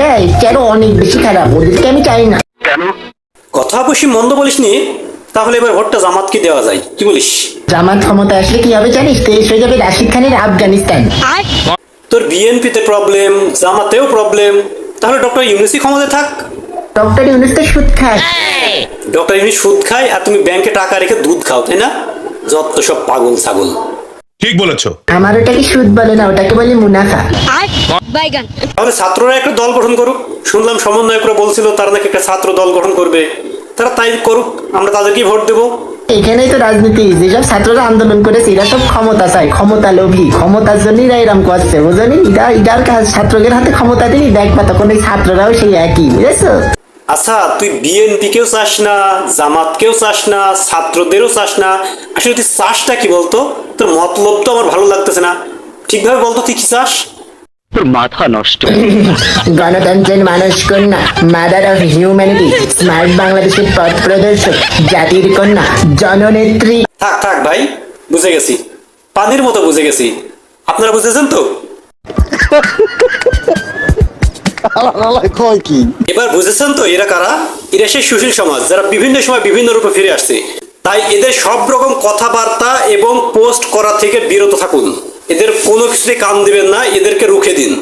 দেয় অনেক বেশি খারাপ? ওদেরকে আমি চাই না। কথা অবশ্যই মন্দ বলিসনি তাহলে এবার ভোটটা জামাতকে দেওয়া যায়। কি বলিস? জামাত ক্ষমতা আসলে কি হবে জানিস? দেশ হয়ে যাবে রাশিদ খানের আফগানিস্তান। তোর বিএনপিতে প্রবলেম জামাতেও প্রবলেম তাহলে ডক্টর ইউনিসি ক্ষমতায় থাক। ডক্টর ইউনুস তো সুদ খায়। ডক্টর ইউনিস সুদ খায় আর তুমি ব্যাংকে টাকা রেখে দুধ খাও তাই না? যত সব পাগল ছাগল। ঠিক বলেছ। আমার ওটাকে সুদ বলে না ওটাকে বলে মুনাফা। বাইগান তাহলে ছাত্ররা একটা দল গঠন করুক। শুনলাম সমন্বয়করা বলছিল তারা নাকি একটা ছাত্র দল গঠন করবে। তারা তাই করুক আমরা তাদেরকেই ভোট দেবো। এখানেই তো রাজনীতি যেসব ছাত্ররা আন্দোলন করেছে এরা সব ক্ষমতা চায় ক্ষমতা লোভী। ক্ষমতার জন্যই এরা এরম করছে বুঝলি ইরা ইরার কাজ ছাত্রদের হাতে ক্ষমতা দিলি দেখবা তখন এই ছাত্ররাও সেই একই বুঝেছ? আচ্ছা তুই বিএনপি কেও চাস না জামাত কেও চাস না ছাত্রদেরও চাস না। আসলে তুই চাসটা কি বলতো? তোর মতলব তো আমার ভালো লাগতেছে না। ঠিকভাবে বলতো তুই কি চাস? গণতন্ত্রের মানুষ কন্যা মাদার অফ হিউম্যানিটি স্মার্ট বাংলাদেশের পথ প্রদর্শক জাতির কন্যা জননেত্রী। থাক থাক ভাই বুঝে গেছি। পানির মতো বুঝে গেছি। আপনারা বুঝেছেন তো? এবার বুঝেছেন তো এরা কারা? এরা সেই সুশীল সমাজ যারা বিভিন্ন সময় বিভিন্ন রূপে ফিরে আসছে। তাই এদের সব রকম কথাবার্তা এবং পোস্ট করা থেকে বিরত থাকুন। এদের কোনো কিছুতে কান দিবেন না, এদেরকে রুখে দিন।